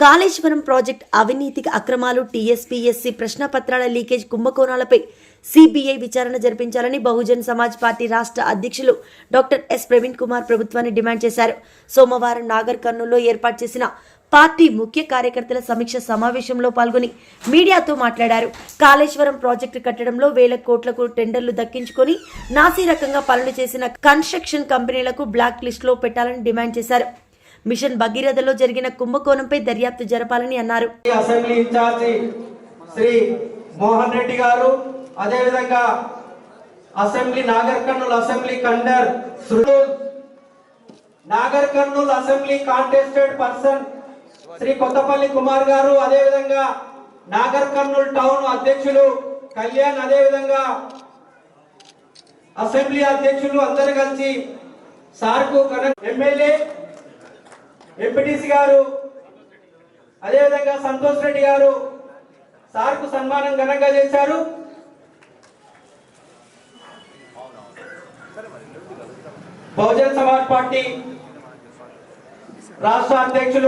Kaleshwaram project అవినీతి అక్రమాలు T S P S C ప్రశ్నపత్రాల leakage కుంభకోణాలపై సిబిఐ విచారణ జరిపించాలని బహుజన్ సమాజ్ పార్టీ రాష్ట్ర అధ్యక్షులు డాక్టర్ ఎస్ ప్రవీణ్ కుమార్ ప్రభుత్వాన్ని డిమాండ్ చేశారు. సోమవారం నాగర్ కర్నూలులో ఏర్పాటు చేసిన పార్టీ ముఖ్య కార్యకర్తల సమీక్ష సమావేశంలో పాల్గొని మీడియాతో మాట్లాడారు. కాళేశ్వరం ప్రాజెక్టు కట్టడంలో వేల కోట్లకు టెండర్లు దక్కించుకొని నాసీ రకంగా పనులు చేసిన కన్స్ట్రక్షన్ కంపెనీలకు బ్లాక్ లిస్టులో పెట్టాలని డిమాండ్ చేశారు. మిషన్ భగీరథలో జరిగిన కుంభకోణంపై దర్యాప్తు జరపాలని అన్నారు. అసెంబ్లీ ఇన్ఛార్జి శ్రీ మోహన్ రెడ్డి గారు అదేవిధంగా assembly Nagar Kurnool assembly కండర్ Nagar Kurnool assembly contested person Shri Kothapalli Kumar garu అదేవిధంగా నాగర్ కర్నూలు టౌన్ అధ్యక్షులు కళ్యాణ్ అదేవిధంగా అసెంబ్లీ అధ్యక్షులు అందరు కలిసి సార్కు ఎమ్మెల్యే ఎంపీటీసీ గారు అదేవిధంగా సంతోష్ రెడ్డి గారు సార్కు సన్మానం ఘనంగా చేశారు. బహుజన్ సమాజ్ పార్టీ రాష్ట్ర అధ్యక్షులు